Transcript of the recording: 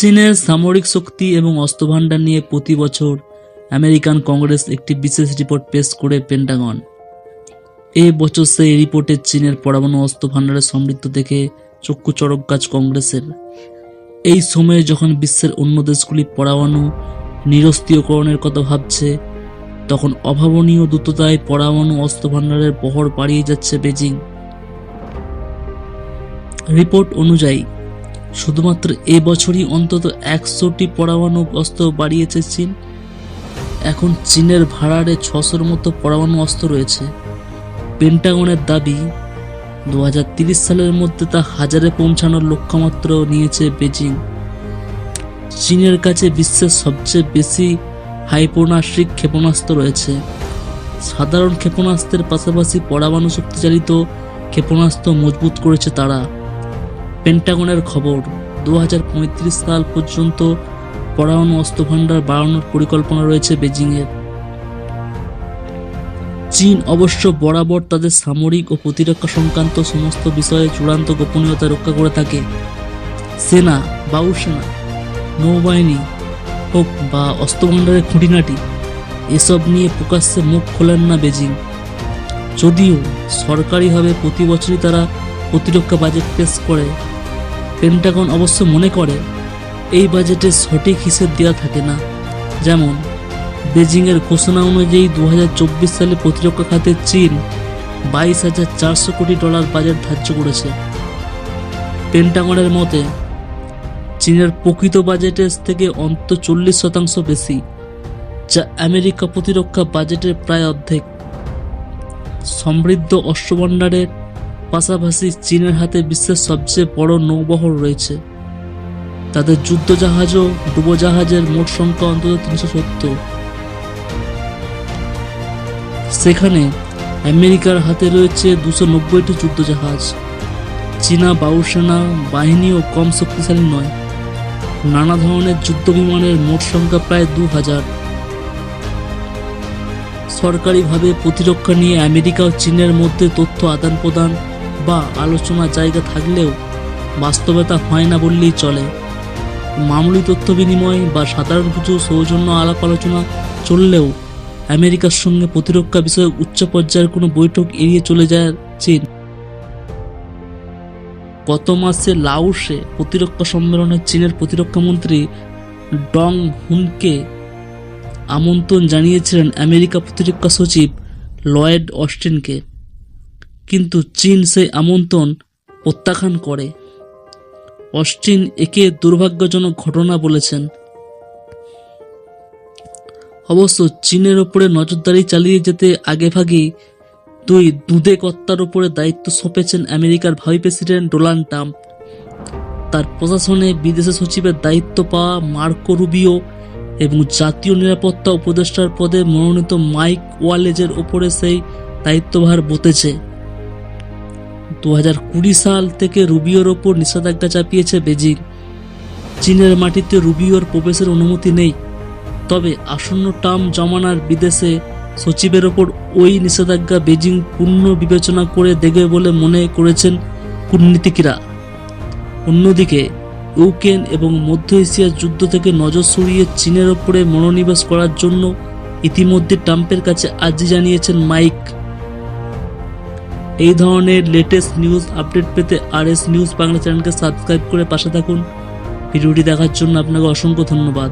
চীনের সামরিক শক্তি এবং অস্ত্রভাণ্ডার নিয়ে প্রতি বছর আমেরিকান কংগ্রেস একটি বিশেষ রিপোর্ট পেশ করে পেন্টাগন। এই বছর সেই রিপোর্টে চীনের পরমাণু অস্ত্র ভান্ডারের সমৃদ্ধ দেখে চক্ষু চড়ক গাছ কংগ্রেসের। এই সময়ে যখন বিশ্বের অন্য দেশগুলি পরমাণু নিরস্ত্রীয়করণের কথা ভাবছে, তখন অভাবনীয় দ্রুততায় পরমাণু অস্ত্র ভান্ডারের বহর বাড়িয়ে যাচ্ছে বেজিং। রিপোর্ট অনুযায়ী শুধুমাত্র এবছরই অন্তত একশোটি পরমাণু অস্ত্র বাড়িয়েছে চীন। এখন চীনের ভাড়ারে ছশোর মতো পরমাণু অস্ত্র রয়েছে। পেন্টাগনের দাবি দু সালের মধ্যে তা হাজারে পৌঁছানোর লক্ষ্যমাত্র নিয়েছে বেজিং। চীনের কাছে বিশ্বের সবচেয়ে বেশি হাইপোনাশ্রিক ক্ষেপণাস্ত্র রয়েছে। সাধারণ ক্ষেপণাস্ত্রের পাশাপাশি পরমাণু শক্তিচালিত ক্ষেপণাস্ত্র মজবুত করেছে তারা। পেন্টাগনের খবর দু হাজার পঁয়ত্রিশ সাল পর্যন্ত পরমাণু অস্ত্র ভান্ডার বাড়ানোর পরিকল্পনা রয়েছে বেজিংয়ের চীন অবশ্য বরাবর তাদের সামরিক ও প্রতিরক্ষা সংক্রান্ত সমস্ত বিষয়ে চূড়ান্ত গোপনীয়তা রক্ষা করে থাকে। সেনা বায়ুসেনা নৌবাহিনী হোক বা অস্ত্রভাণ্ডারের খুঁটিনাটি, এসব নিয়ে প্রকাশ্যে মুখ খোলেন না বেজিং যদিও সরকারিভাবে প্রতি বছরই তারা প্রতিরক্ষা বাজেট পেশ করে পেন্টাগন অবশ্য মনে করে, এই বাজেটে সঠিক হিসেব দেওয়া থাকে না। যেমন বেজিংয়ের ঘোষণা অনুযায়ী দু হাজার চব্বিশ সালে প্রতিরক্ষা খাতে চীন বাইশ হাজার চারশো কোটি ডলার বাজেট ধার্য করেছে। পেন্টাগনের মতে, চীনের প্রকৃত বাজেটের থেকে অন্ত চল্লিশ শতাংশ বেশি, যা আমেরিকা প্রতিরক্ষা বাজেটের প্রায় অর্ধেক। সমৃদ্ধ অস্ত্রভাণ্ডারের পাশাপাশি চীনের হাতে বিশ্বের সবচেয়ে বড় নৌবহর রয়েছে। তাদের যুদ্ধজাহাজ ও ডুবোজাহাজের মোট সংখ্যা অন্তত তিনশো সত্তর। সেখানে আমেরিকার হাতে রয়েছে দুশো নব্বইটি যুদ্ধজাহাজ। চীনা বায়ুসেনা বাহিনীও কম শক্তিশালী নয়। নানা ধরনের যুদ্ধ বিমানের মোট সংখ্যা প্রায় দু হাজার সরকারিভাবে প্রতিরক্ষা নিয়ে আমেরিকা ও চীনের মধ্যে তথ্য আদান প্রদান বা আলোচনার জায়গা থাকলেও বাস্তবতা হয় না বললেই চলে। মামুলি তথ্য বিনিময় বা সাধারণ কিছু সৌজন্য আলাপ আলোচনা চললেও আমেরিকার সঙ্গে প্রতিরক্ষা বিষয়ে উচ্চ পর্যায়ের কোনো বৈঠক এড়িয়ে চলে যায় চীন। গত মাসে লাউসে প্রতিরক্ষা সম্মেলনে চীনের প্রতিরক্ষা মন্ত্রী ডং হুনকে আমন্ত্রণ জানিয়েছিলেন আমেরিকা প্রতিরক্ষা সচিব লয়েড অস্টিনকে। কিন্তু চীন সেই আমন্ত্রণ প্রত্যাখ্যান করে। অস্টিন একে দুর্ভাগ্যজনক ঘটনা বলেছেন। অবশ্য চীনের ওপরে নজরদারি চালিয়ে যেতে আগেভাগেই দুই দুধে কর্তার উপরে দায়িত্ব সঁপেছেন আমেরিকার ভাবি প্রেসিডেন্ট ডোনাল্ড ট্রাম্প। তার প্রশাসনে বিদেশে সচিবের দায়িত্ব পাওয়া মার্কো রুবিও এবং জাতীয় নিরাপত্তা উপদেষ্টার পদে মনোনীত মাইক ওয়ালেজের ওপরে সেই দায়িত্বভার বতেছে। দু হাজার কুড়ি সাল থেকে রুবিওর ওপর নিষেধাজ্ঞা চাপিয়েছে বেজিং। চীনের মাটিতে রুবিওর প্রবেশের অনুমতি নেই। তবে আসন্ন টার্ম জমানার বিদেশে সচিবের ওপর ওই নিষেধাজ্ঞা বেজিং পূর্ণ বিবেচনা করে দেবে বলে মনে করেছেন কূটনীতিকরা। অন্যদিকে, ইউক্রেন এবং মধ্য এশিয়ার যুদ্ধ থেকে নজর সরিয়ে চীনের ওপরে মনোনিবেশ করার জন্য ইতিমধ্যে ট্রাম্পের কাছে আর্জি জানিয়েছেন মাইক। এই ধরনের লেটেস্ট নিউজ আপডেট পেতে আর এস নিউজ বাংলা চ্যানেলকে সাবস্ক্রাইব করে পাশে থাকুন। ভিডিওটি দেখার জন্য আপনাকে অসংখ্য ধন্যবাদ।